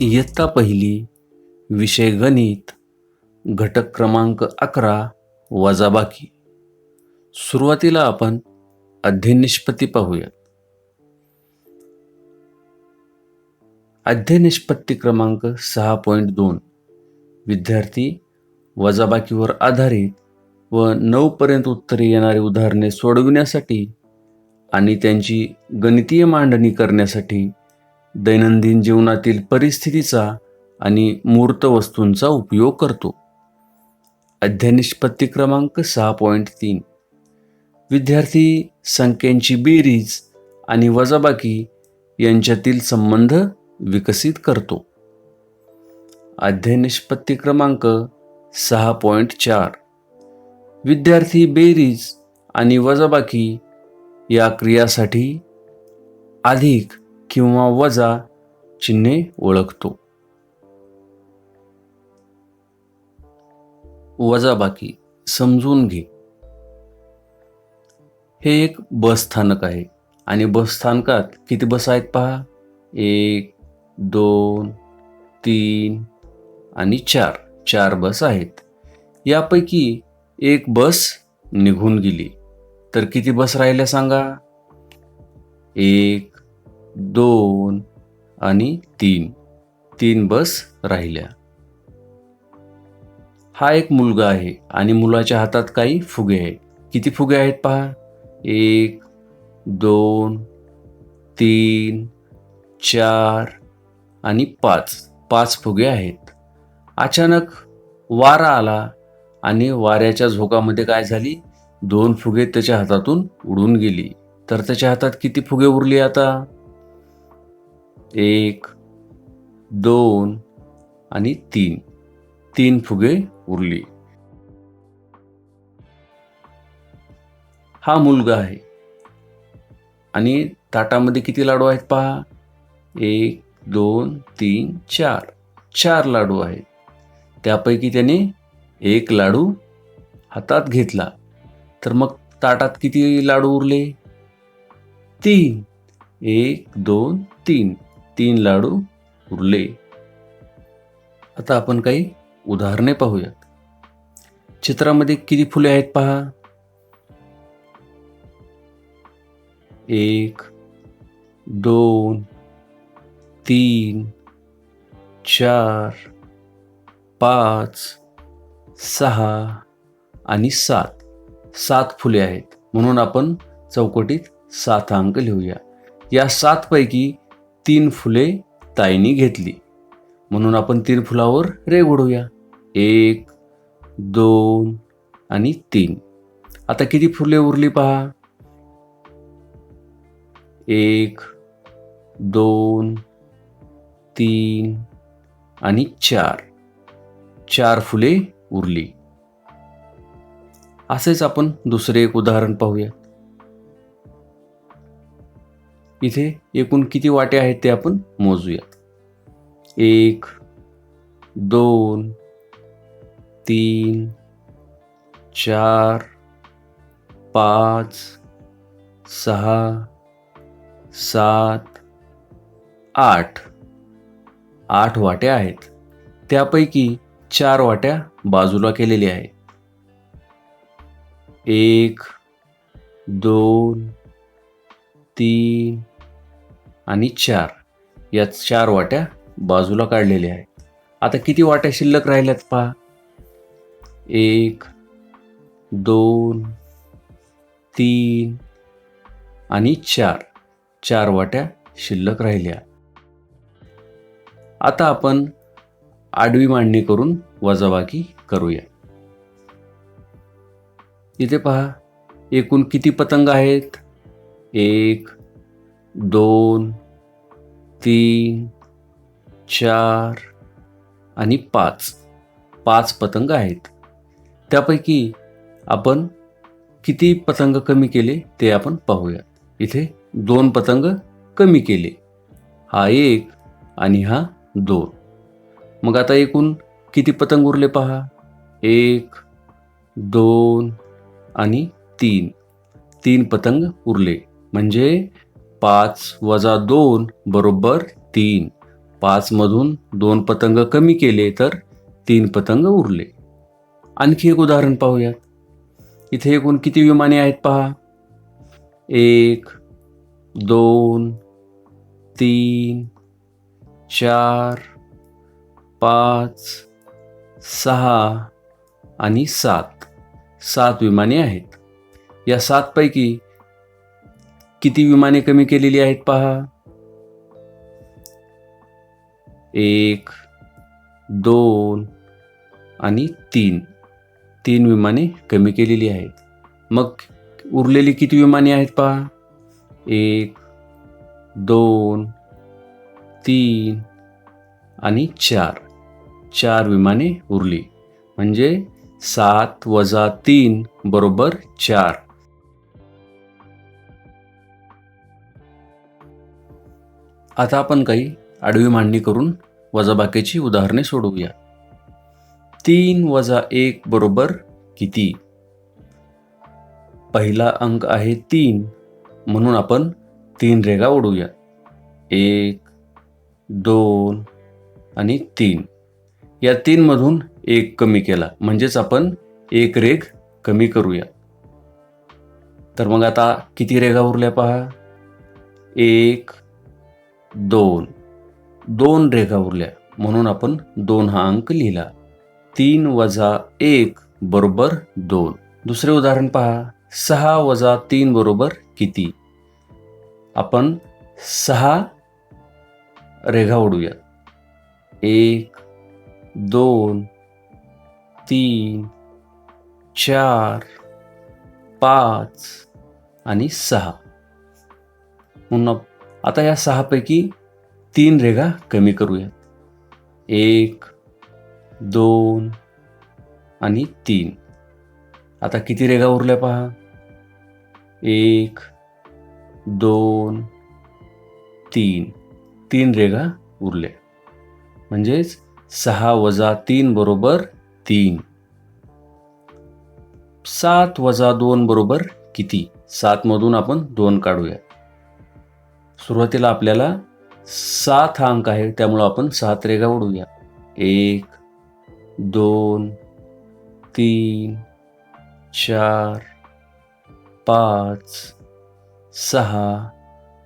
इयत्ता पहिली विषय गणित घटक क्रमांक अकरा वजाबाकी. सुरुवातीला आपण अध्ययनिष्पत्ती पाहूयात. अध्ययनिष्पत्ती क्रमांक सहा पॉईंट दोन. विद्यार्थी वजाबाकीवर आधारित व नऊपर्यंत उत्तरे येणारी उदाहरणे सोडविण्यासाठी आणि त्यांची गणितीय मांडणी करण्यासाठी दैनंदिन जीवनातील परिस्थितीचा आणि मूर्त वस्तूंचा उपयोग करतो. अध्ययनिष्पत्ती क्रमांक सहा पॉईंट तीन. विद्यार्थी संख्यांची बेरीज आणि वजाबाकी यांच्यातील संबंध विकसित करतो. अध्ययनिष्पत्ती क्रमांक सहा पॉईंट चार. विद्यार्थी बेरीज आणि वजाबाकी या क्रियासाठी अधिक किंवा वजा चिन्हे ओळखतो. वजाबाकी समजून घे. हे एक बस स्थानक आहे आणि बस स्थानकात किती बस आहेत पहा? एक दोन तीन आणि चार. चार बस आहेत. यापैकी एक बस निघून गेली. तर किती बस राहिल्या सांगा? एक दोन आणि तीन. तीन बस राहिल्या. हा एक मुलगा आहे आणि मुलाच्या हातात काही फुगे आहे किती फुगे आहेत पहा. एक दोन तीन चार आणि पाच. पाच फुगे आहेत. अचानक वारा आला आणि वाऱ्याच्या झोकामध्ये काय झाली? दोन फुगे त्याच्या हातातून उडून गेली. तर त्याच्या हातात किती फुगे उरली आता? एक दोन आणि तीन. तीन फुगे उरली. हा मुलगा आहे. आणि ताटामध्ये किती लाडू आहेत पहा? एक दोन तीन चार. चार लाडू आहेत. त्यापैकी त्याने एक लाडू हातात घेतला. तर मग ताटात किती लाडू उरले? तीन. एक दोन तीन. तीन लाडू उरले. आता आपण काही उदाहरणे पाहूयात. चित्रामध्ये किती फुले आहेत पहा. एक दोन तीन चार पाच सहा आणि सात. सात फुले आहेत. म्हणून आपण चौकटीत सात अंक लिहूया. या सातपैकी तीन फुले ताईनी घेतली. म्हणून आपण तीन फुलावर रे उडूया एक दोन आणि तीन. आता किती फुले उरली पहा. एक दोन तीन आणि चार. चार फुले उरली. असेच आपण दुसरे एक उदाहरण पाहूया इथे एकूण किती वाटे आहेत ते आपण मोजूया. एक दोन तीन चार पाच सहा सात आठ. आठ वाट्या आहेत. त्यापैकी चार वाट्या बाजूला केलेल्या आहेत. एक दोन तीन आणि चार. या चार वाट्या बाजूला काढलेल्या आहेत. आता किती वाट्या शिल्लक राहिल्यात पहा. एक दोन तीन आणि चार. चार वाट्या शिल्लक राहिल्या. आता आपण आडवी मांडणी करून वजाबाकी करूया. इथे पहा. एकूण किती पतंग आहेत? एक दोन तीन चार आणि पाच. पाच पतंग आहेत. त्यापैकी आपण किती पतंग कमी केले ते आपण पाहूया. इथे दोन पतंग कमी केले. हा एक आणि हा दोन. मग आता एकूण किती पतंग उरले पहा? एक दोन आणि तीन. तीन पतंग उरले. म्हणजे पाच वजा दोन बरोबर तीन. पाचमधून दोन पतंग कमी केले तर तीन पतंग उरले. आणखी एक उदाहरण पाहूयात. इथे एकूण किती विमाने आहेत पहा? एक दोन तीन चार पाच सहा आणि सात. सात विमाने आहेत. या सातपैकी किती विमाने कमी केलेली आहेत पहा. एक दोन आणि तीन. तीन विमाने कमी केलेली आहेत. मग उरलेली किती विमाने आहेत पहा? एक दोन तीन आणि चार. चार विमाने उरली. म्हणजे सात वजा तीन बरोबर चार. आता आपण काही आडवी मांडणी करून वजाबाकीची उदाहरणे सोडवूया. तीन वजा एक बरोबर किती? पहिला अंक आहे तीन. म्हणून आपण तीन रेगा ओढूया. एक दोन आणि तीन. या तीनमधून एक कमी केला. म्हणजेच आपण एक रेग कमी करूया. तर मग आता किती रेगा उरल्या पहा? एक दोन. दोन रेघा उरल्या. म्हणून आपण दोन हा अंक लिहिला. तीन वजा एक बरोबर दोन. दुसरे उदाहरण पहा. सहा वजा तीन बरोबर किती? आपण सहा रेघा उडूया एक दोन तीन चार पाच आणि सहा. म्हणून आता या सहापैकी तीन रेघा कमी करूयात. एक दोन आणि तीन. आता किती रेगा उरल्या पहा? एक दोन तीन. तीन रेगा उरल्या. म्हणजेच सहा वजा तीन बरोबर तीन. सात वजा दोन बरोबर किती? सातमधून आपण दोन काढूया सुरुवातीला आपल्याला सात हा अंक आहे त्यामुळं आपण सात रेगा उडवूया एक दोन तीन चार पाच सहा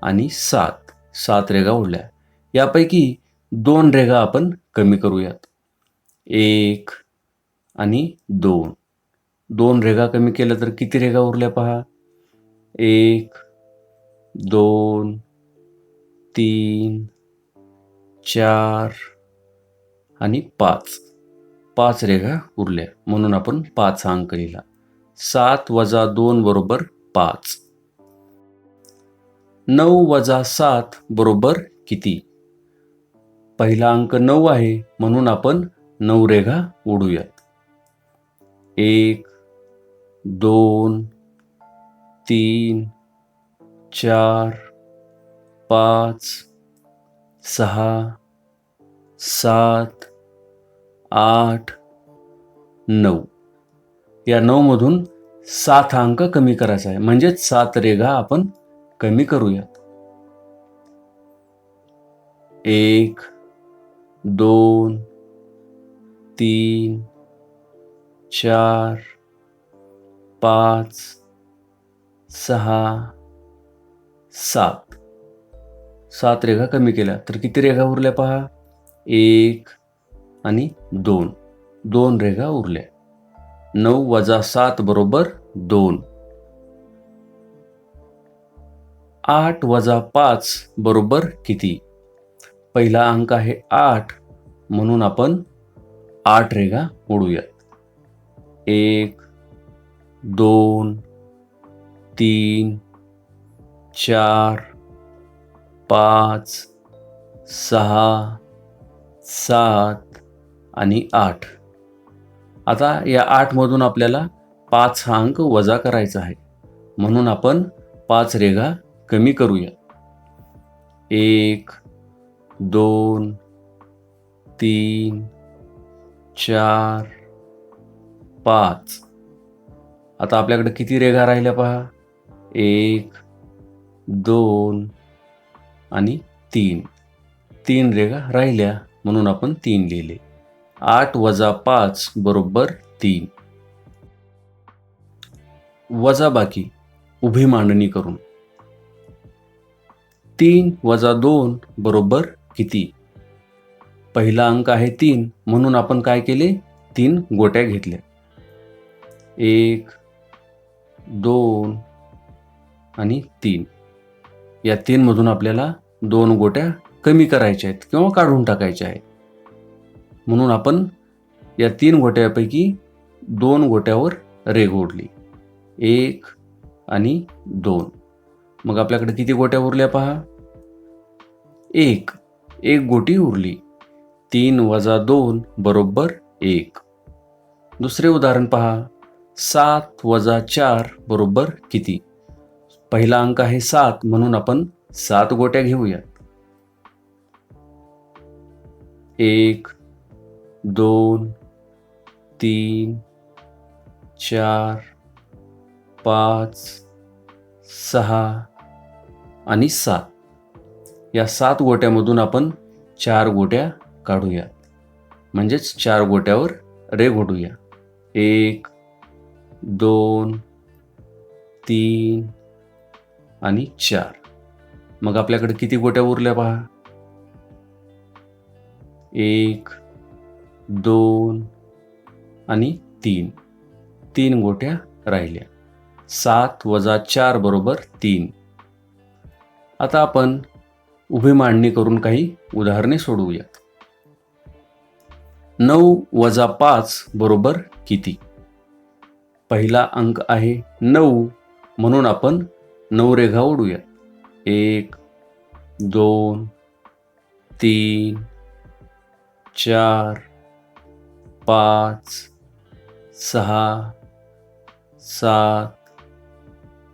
आणि सात. सात रेगा उडल्या यापैकी दोन रेगा आपण कमी करूयात. एक आणि दोन. दोन रेगा कमी केल्या तर किती रेगा उरल्या पहा? एक दोन तीन चार आणि पाच. पाच रेघा उरल्या. म्हणून आपण पाच हा अंक लिहिला. सात वजा दोन बरोबर पाच. नऊ वजा सात बरोबर किती? पहिला अंक नऊ आहे. म्हणून आपण नऊ रेघा उडूयात एक दोन तीन चार पाच सहा सात आठ नऊ. या नऊमधून सात अंक कमी करायचा आहे. म्हणजेच सात रेघा आपण कमी करूयात. एक दोन तीन चार पाच सहा सात. सात रेघा कमी केल्या. तर किती रेघा उरल्या पहा? एक आणि दोन. दोन रेघा उरल्या. नऊ वजा सात बरोबर दोन. आठ वजा पाच बरोबर किती? पहिला अंक आहे आठ. म्हणून आपण आठ रेगा उडूयात. एक दोन तीन चार पाच सहा सात आणि आठ. आता या आठमधून आपल्याला पाच हा अंक वजा करायचा आहे. म्हणून आपण पाच रेघा कमी करूया. एक दोन तीन चार पाच. आता आपल्याकडे किती रेघा राहिल्या पहा? एक दोन आणि तीन. तीन रेगा राहिल्या म्हणून आपण तीन लिहिले. आठ वजा पाच बरोबर तीन. वजाबाकी उभी मांडणी करून. तीन वजा दोन बरोबर किती? पहिला अंक आहे तीन म्हणून आपण काय केले? तीन गोट्या घेतल्या. एक दोन आणि तीन. या तीनमधून आपल्याला दोन गोट्या कमी करायच्या आहेत किंवा काढून टाकायच्या आहेत. म्हणून आपण या तीन गोट्यापैकी दोन गोट्यावर रेग ओढली. एक आणि दोन. मग आपल्याकडे किती गोट्या उरल्या पहा? एक. एक गोटी उरली. तीन वजा दोन बरोबर एक. दुसरे उदाहरण पहा. सात वजा चार बरोबर किती? पहिला अंक आहे सात म्हणून आपण सात गोट्या घेऊयात. एक दोन तीन चार पाच सहा आणि सात. या सात गोट्यामधून आपण चार गोट्या काढूया म्हणजेच चार गोट्यावर रे घोडूया एक दोन तीन आणि चार. मग आपल्याकडे किती गोट्या उरल्या पहा? एक दोन आणि तीन. तीन गोट्या राहिल्या. सात वजा चार बरोबर तीन. आता आपण उभी मांडणी करून काही उदाहरणे सोडवूयात. नऊ वजा पाच बरोबर किती? पहिला अंक आहे नऊ. म्हणून आपण नऊ रेघा ओढूया एक दोन तीन चार पाच सहा सात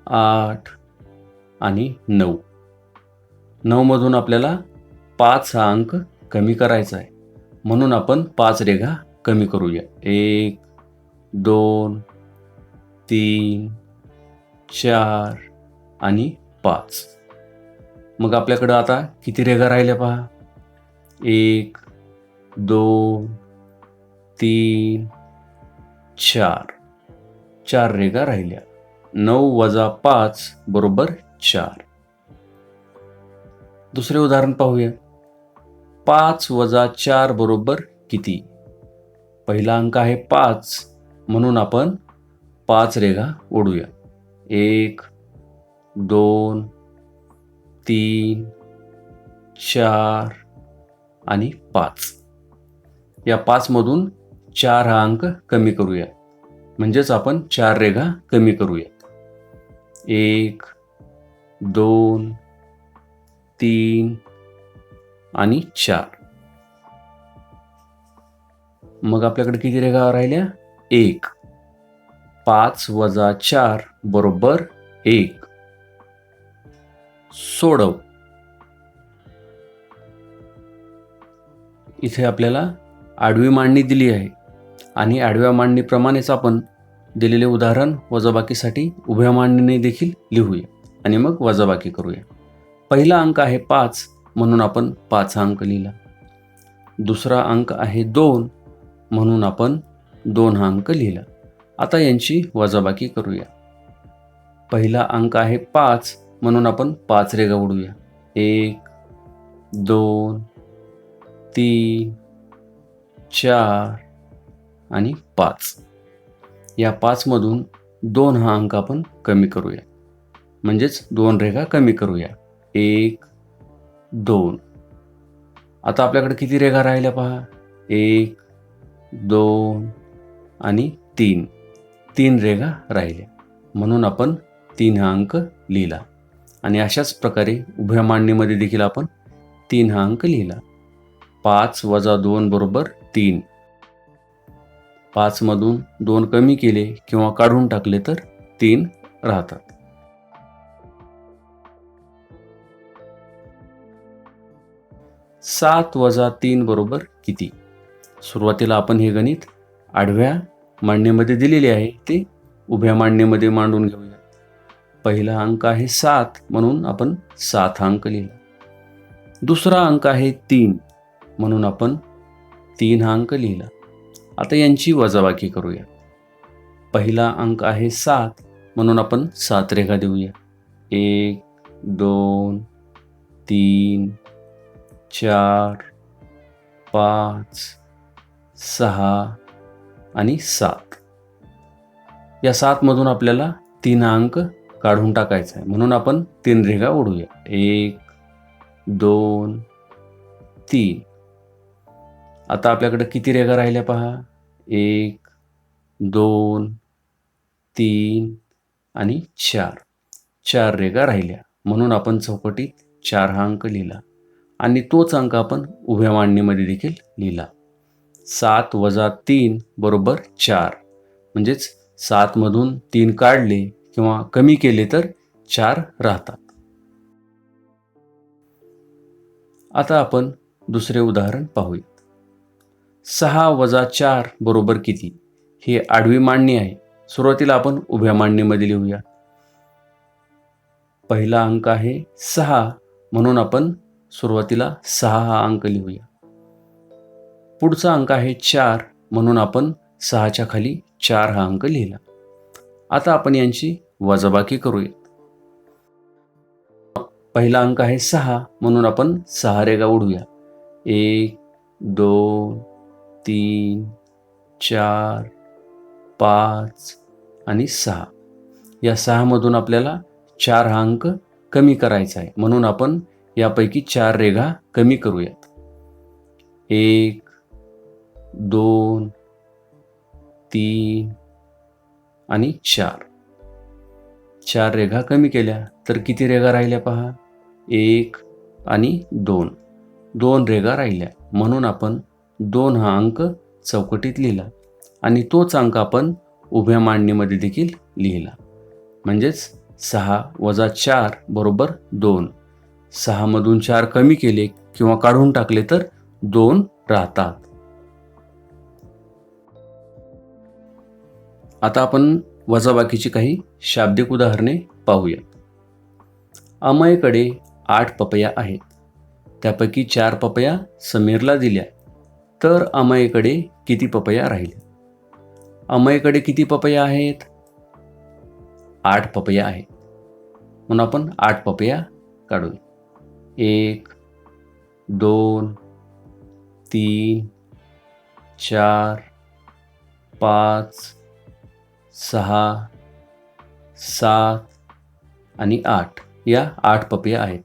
आठ आणि नऊ. नऊमधून आपल्याला पाच हा अंक कमी करायचा आहे. म्हणून आपण पाच रेघा कमी करूया. एक दोन तीन चार आणि पाच. मग आपल्याकडं आता किती रेघा राहिल्या पहा? एक दोन तीन चार. चार रेगा राहिल्या. नऊ वजा पाच बरोबर चार. दुसरे उदाहरण पाहूया. पाच वजा चार बरोबर किती? पहिला अंक आहे पाच. म्हणून आपण पाच रेगा ओढूया. एक दोन तीन चार आणि पाच. या पाचमधून चार हा अंक कमी करूया. म्हणजेच आपण चार रेघा कमी करूया. एक दोन तीन आणि चार. मग आपल्याकडे किती रेघा राहिल्या? एक. पाच वजा चार बरोबर एक. सोडव. इथे आपल्याला आडवी मांडणी दिली आहे. आणि आडव्या मांडणीप्रमाणेच आपण दिलेले उदाहरण वजाबाकीसाठी उभ्या मांडणीने देखील लिहूया. आणि मग वजाबाकी करूया. पहिला अंक आहे पाच म्हणून आपण पाच हा अंक लिहिला. दुसरा अंक आहे दोन म्हणून आपण दोन हा अंक लिहिला. आता यांची वजाबाकी करूया. पहिला अंक आहे पाच म्हणून आपण पाच रेगा उडूया एक दोन तीन चार आणि पाच. या पाचमधून दोन हा अंक आपण कमी करूया. म्हणजेच दोन रेघा कमी करूया. एक दोन. आता आपल्याकडे किती रेघा राहिल्या पहा? एक दोन आणि तीन. तीन रेघा राहिल्या म्हणून आपण तीन हा अंक लिहिला. आणि अशाच प्रकारे उभ्या मांडणीमध्ये देखील आपण तीन हा अंक लिहिला. पाच वजा दोन बरोबर तीन. पाचमधून दोन कमी केले किंवा काढून टाकले तर तीन राहतात. सात वजा तीन बरोबर किती? सुरुवातीला आपण हे गणित आडव्या मांडणीमध्ये दिलेले आहे. ते उभ्या मांडणीमध्ये मांडून घेऊया. पहिला अंक आहे सात म्हणून आपण सात अंक लिहिला. दुसरा अंक आहे तीन म्हणून आपण तीन हा अंक लिहिला. आता यांची वजाबाकी करूया. पहिला अंक आहे सात म्हणून आपण सात रेखा देऊया. एक दोन तीन चार पाच सहा आणि सात. या सातमधून आपल्याला तीन अंक काढून टाकायचं आहे. म्हणून आपण तीन रेघा ओढूया. एक दोन तीन. आता आपल्याकडे किती रेघा राहिल्या पहा? एक दोन तीन आणि चार. चार रेघा राहिल्या. म्हणून आपण चौकटीत चार हा अंक लिहिला. आणि तोच अंक आपण उभ्या मांडणीमध्ये देखील लिहिला. सात वजा तीन बरोबर चार. म्हणजेच सातमधून तीन काढले किंवा कमी केले तर चार राहतात. आता आपण दुसरे उदाहरण पाहूया. सहा वजा चार बरोबर किती? हे आडवी मांडणी आहे. सुरुवातीला आपण उभ्या मांडणीमध्ये लिहूया. पहिला अंक आहे सहा म्हणून आपण सुरुवातीला सहा हा अंक लिहूया. पुढचा अंक आहे चार म्हणून आपण सहाच्या खाली चार हा अंक लिहिला. आता आपण यांची वजाबाकी करूया पहिला अंक आहे सहा म्हणून आपण सहा रेगा उडूया एक दोन तीन चार पाच आणि सहा. या सहामधून आपल्याला चार हा अंक कमी करायचा आहे. म्हणून आपण यापैकी चार रेघा कमी करूयात. एक दोन तीन आणि चार. चार रेघा कमी केल्या तर किती रेघा राहिल्या पहा? एक आणि दोन. दोन रेघा राहिल्या. म्हणून आपण दोन हा अंक चौकटीत लिहिला आणि तोच अंक आपण उभ्या मांडणीमध्ये देखील लिहिला. म्हणजेच सहा वजा चार बरोबर दोन. सहामधून चार कमी केले किंवा काढून टाकले तर दोन राहतात. आता आपण वजाबाकीची काही शाब्दिक उदाहरणे पाहूया. अमयकडे आठ पपया आहेत. त्यापैकी चार पपया समीरला दिल्या. तर अमयकडे किती पपया राहिल्या? अमयकडे किती पपया आहेत? आठ पपया आहेत. म्हणून आपण आठ पपया काढूया. एक दोन तीन चार पाच सहा सात आणि आठ. या आठ पपया आहेत.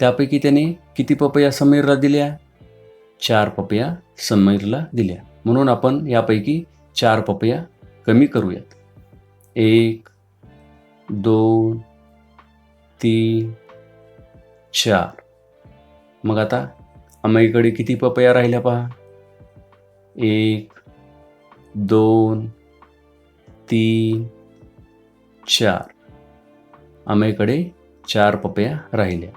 त्यापैकी त्याने किती पपया समीरला दिल्या? चार पपया समीरला दिल्या. म्हणून आपण यापैकी चार पपया कमी करूयात. एक दोन तीन चार. मग आता अमाईकडे किती पपया राहिल्या पहा? एक दोन तीन चार. अमयकडे चार पपया राहिल्या.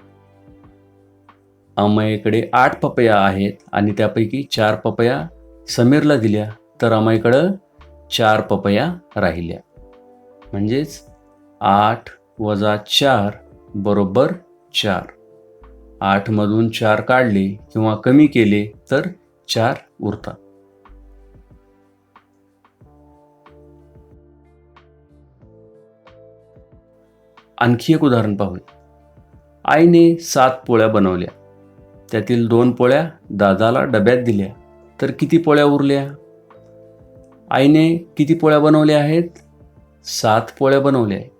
अमयकडे आठ पपया आहेत आणि त्यापैकी चार पपया समीरला दिल्या तर अमयकडं चार पपया राहिल्या. म्हणजेच आठ वजा चार बरोबर चार. आठमधून चार काढले किंवा कमी केले तर चार उरतात. आणखी एक उदाहरण पाहूया आईने सात पोळ्या बनवल्या. त्यातील दोन पोळ्या दादाला डब्यात दिल्या. तर किती पोळ्या उरल्या? आईने किती पोळ्या बनवल्या आहेत? सात पोळ्या बनवल्या. आहेत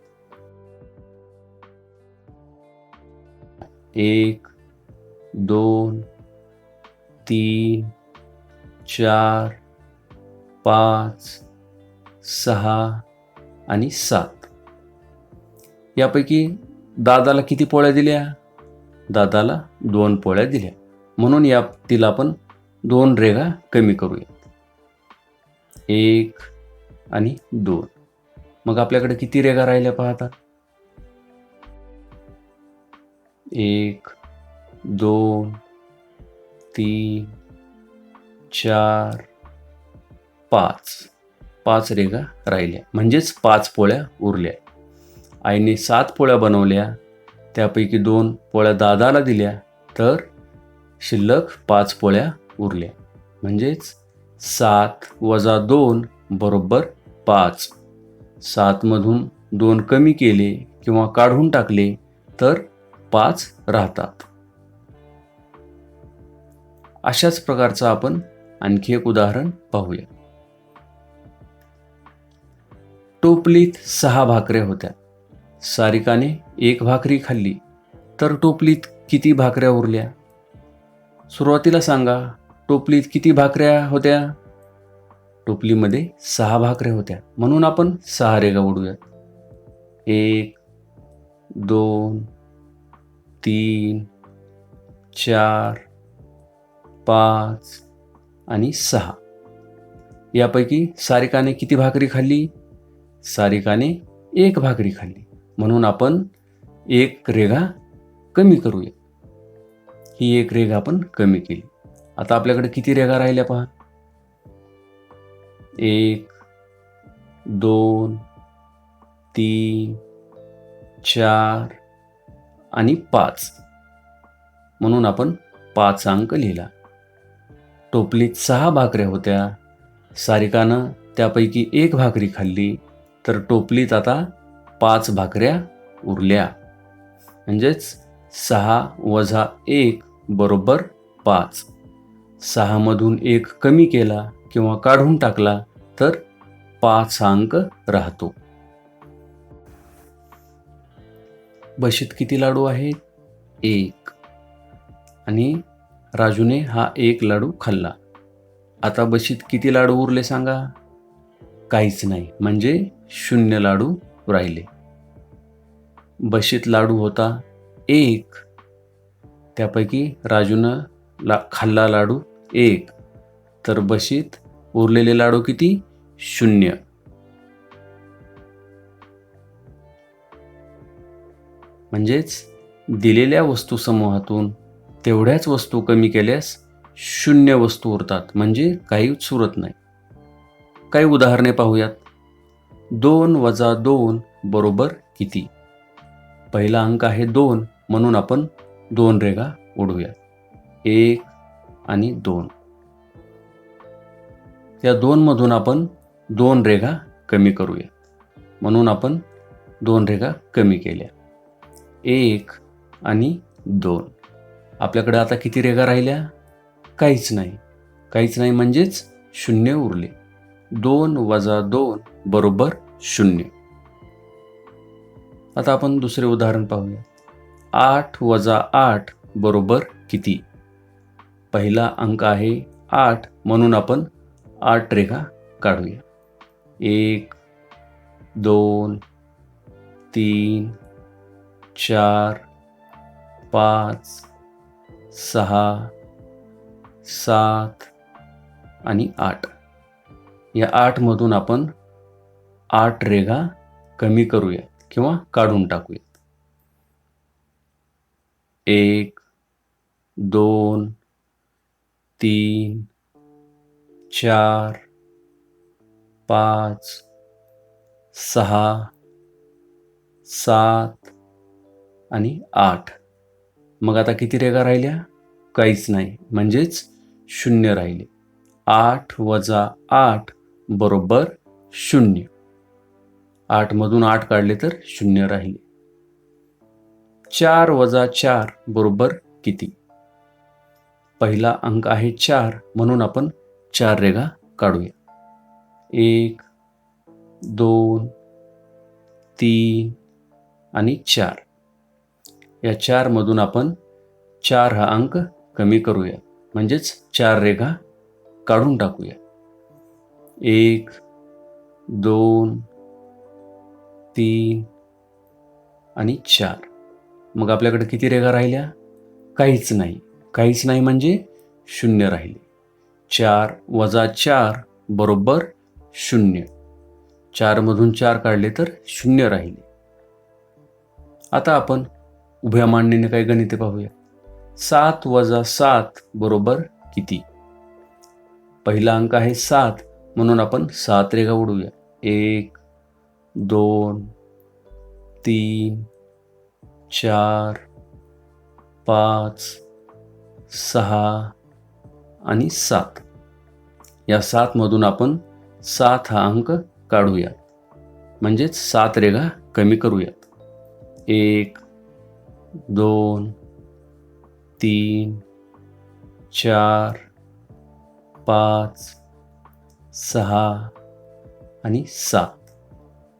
एक दोन तीन चार पाच सहा आणि सात. यापैकी दादाला किती पोळ्या दिल्या? दादाला दोन पोळ्या दिल्या. म्हणून या तिला आपण दोन रेघा कमी करूया एक आणि दोन. मग आपल्याकडे किती रेघा राहिल्या पाहता? एक दोन तीन चार पाच. पाच रेघा राहिल्या. म्हणजेच पाच पोळ्या उरल्या. आईने सात पोळ्या बनवल्या. त्यापैकी दोन पोळ्या दादाला दिल्या. तर शिल्लक पाच पोळ्या उरल्या. म्हणजेच सात वजा दोन बरोबर पाच. सातमधून दोन कमी केले किंवा काढून टाकले तर पाच राहतात. अशाच प्रकारचं आपण आणखी एक उदाहरण पाहूया. टोपलीत सहा भाकऱ्या होत्या. सारिकाने एक भाकरी खाल्ली तर टोपलीत किती भाकऱ्या उरल्या? सुरुवातीला सांगा टोपलीत किती भाकऱ्या होत्या? टोपलीमध्ये सहा भाकऱ्या होत्या. म्हणून आपण सहा रेगा उडूयात एक दोन तीन चार पाच आणि सहा. यापैकी सारिकाने किती भाकरी खाल्ली? सारिकाने एक भाकरी खाल्ली. म्हणून आपण एक रेघा कमी करूया. ही एक रेघा आपण कमी केली. आता आपल्याकडे किती रेघा राहिल्या पहा? एक दोन तीन चार आणि पाच. म्हणून आपण पाच अंक लिहिला. टोपलीत सहा भाकऱ्या होत्या. सारिकानं त्यापैकी एक भाकरी खाल्ली. तर टोपलीत आता पाच भाकऱ्या उरल्या. म्हणजेच सहा वजा एक बरोबर पाच. सहामधून एक कमी केला किंवा काढून टाकला तर पाच अंक राहतो. बशीत किती लाडू आहेत एक. आणि राजूने हा एक लाडू खाल्ला. आता बशीत किती लाडू उरले सांगा? काहीच नाही. म्हणजे शून्य लाडू राहिले. बशीत लाडू होता एक. त्यापैकी राजूनं ला खाल्ला लाडू एक. तर बशीत उरलेले लाडू किती? शून्य. म्हणजेच दिलेल्या वस्तूसमूहातून तेवढ्याच वस्तू कमी केल्यास शून्य वस्तू उरतात. म्हणजे काहीच उरत नाही. काही उदाहरणे पाहूयात. दोन वजा दोन बरोबर किती? पहिला अंक आहे दोन म्हणून आपण दोन रेगा उडूया एक आणि दोन. त्या दोनमधून आपण दोन रेगा कमी करूया म्हणून आपण दोन रेगा कमी केल्या. एक आणि दोन. आपल्याकडे आता किती रेगा राहिल्या? काहीच नाही. काहीच नाही म्हणजेच शून्य उरले. दोन वजा दोन बरोबर शून्य. आता आपण दुसरे उदाहरण पाहूया. आठ वजा आठ बरोबर किती? पहिला अंक आहे आठ म्हणून आपण आठ रेखा काढूया. एक दोन तीन चार पाच सहा सात आणि आठ. या आठमधून आपण आठ रेघा कमी करूया किंवा काढून टाकूया. एक दोन तीन चार पाच सहा सात आणि आठ. मग आता किती रेगा राहिल्या? काहीच नाही. म्हणजेच शून्य राहिले. आठ वजा आठ बरोबर शून्य. आठमधून आठ काढले तर शून्य राहिले. चार वजा चार बरोबर किती? पहिला अंक आहे चार म्हणून आपण चार रेगा काढूया. एक दोन तीन आणि चार. या चारमधून आपण चार हा अंक कमी करूया. म्हणजेच चार रेघा काढून टाकूया. एक दोन तीन आणि चार. मग आपल्याकडे किती रेघा राहिल्या? काहीच नाही. काहीच नाही म्हणजे शून्य राहिले. चार वजा चार बरोबर शून्य. चारमधून चार काढले तर शून्य राहिले. आता आपण उभ्या मांडणीने काही गणिते पाहूया. सात वजा सात बरोबर किती? पहिला अंक आहे सात. म्हणून आपण सात रेघा उडवूया एक दोन तीन चार पाच सहा आणि सात. या सातमधून आपण सात हा अंक काढूयात म्हणजेच सात रेगा कमी करूयात. एक दोन तीन चार पाच सहा आणि सात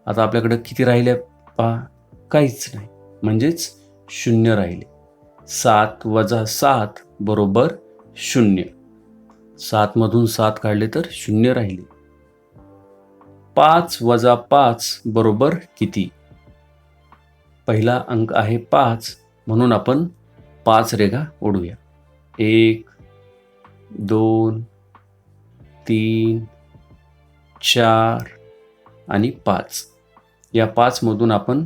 आता आपल्याकडं किती राहिले पहा? काहीच नाही. म्हणजेच शून्य राहिले. सात वजा सात बरोबर शून्य. सातमधून सात काढले तर शून्य राहिले. पाच वजा पाच बरोबर किती? पहिला अंक आहे पाच. म्हणून आपण पाच रेगा ओढूया. एक दोन तीन चार आणि पाच. या पाचमधून आपण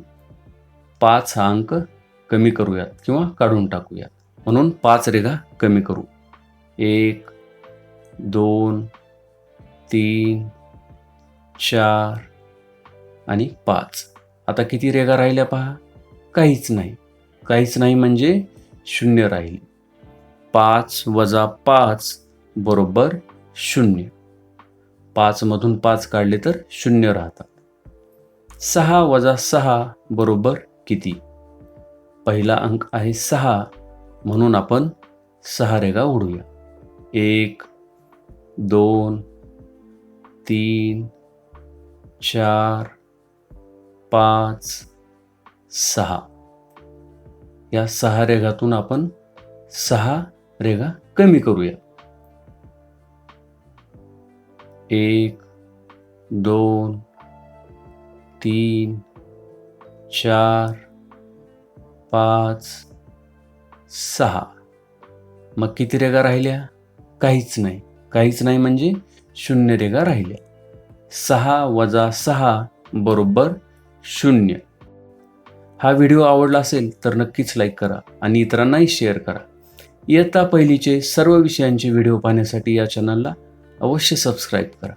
पाच हा अंक कमी करूयात किंवा काढून टाकूयात. म्हणून पाच रेघा कमी करू. एक दोन तीन चार आणि पाच. आता किती रेगा राहिल्या पहा? काहीच नाही. काहीच नाही म्हणजे शून्य राहील. पाच वजा पाच बरोबर शून्य. पाचमधून पाच काढले तर शून्य राहतात. सहा वजा सहा बरोबर किती? पहिला अंक आहे सहा. म्हणून आपण सहा रेगा उडूया एक दोन तीन चार पाच सहा. या सहा रेघातून आपण सहा रेगा कमी करूया. एक दोन तीन चार पाच सहा. मग किती रेगा राहिल्या? काहीच नाही. काहीच नाही म्हणजे शून्य रेगा राहिल्या. सहा वजा सहा बरोबर शून्य. हा व्हिडिओ आवडला असेल तर नक्कीच लाईक करा आणि इतरांनाही शेअर करा. इयत्ता पहिलीचे सर्व विषयांचे व्हिडिओ पाहण्यासाठी या चॅनलला अवश्य सबस्क्राईब करा.